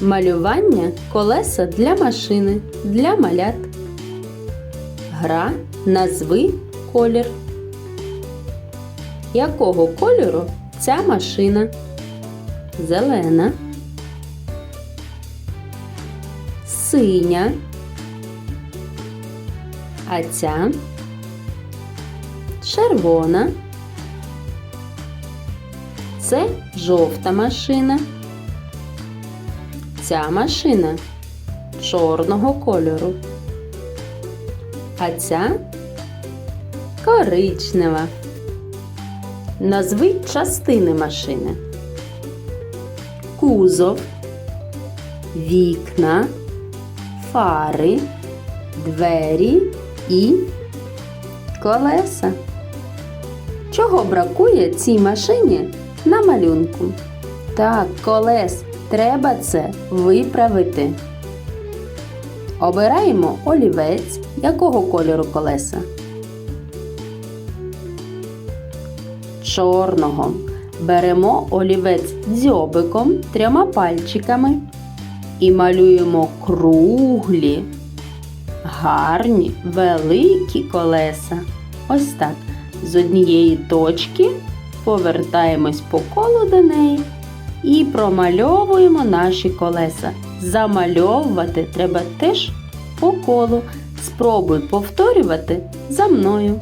Малювання колеса для машини для малят. Гра назви колір. Якого кольору ця машина? Зелена. Синя. А ця червона. Це жовта машина. Ця машина чорного кольору. А ця коричнева. Назви частини машини. Кузов, вікна, фари, двері і колеса. Чого бракує цій машині на малюнку? Так, колес. Треба це виправити. Обираємо олівець. Якого кольору колеса? Чорного. Беремо олівець дзьобиком трьома пальчиками і малюємо круглі, гарні, великі колеса. Ось так. З однієї точки повертаємось по колу до неї і промальовуємо наші колеса. Замальовувати треба теж по колу. Спробуй повторювати за мною.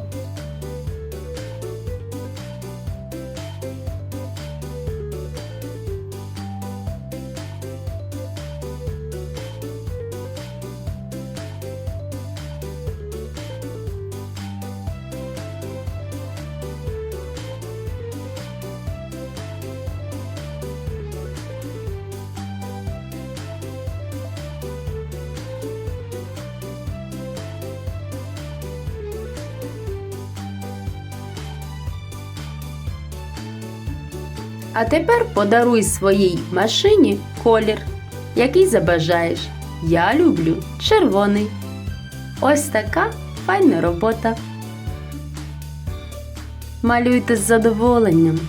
А тепер подаруй своїй машині колір, який забажаєш. Я люблю червоний. Ось така файна робота. Малюйте з задоволенням.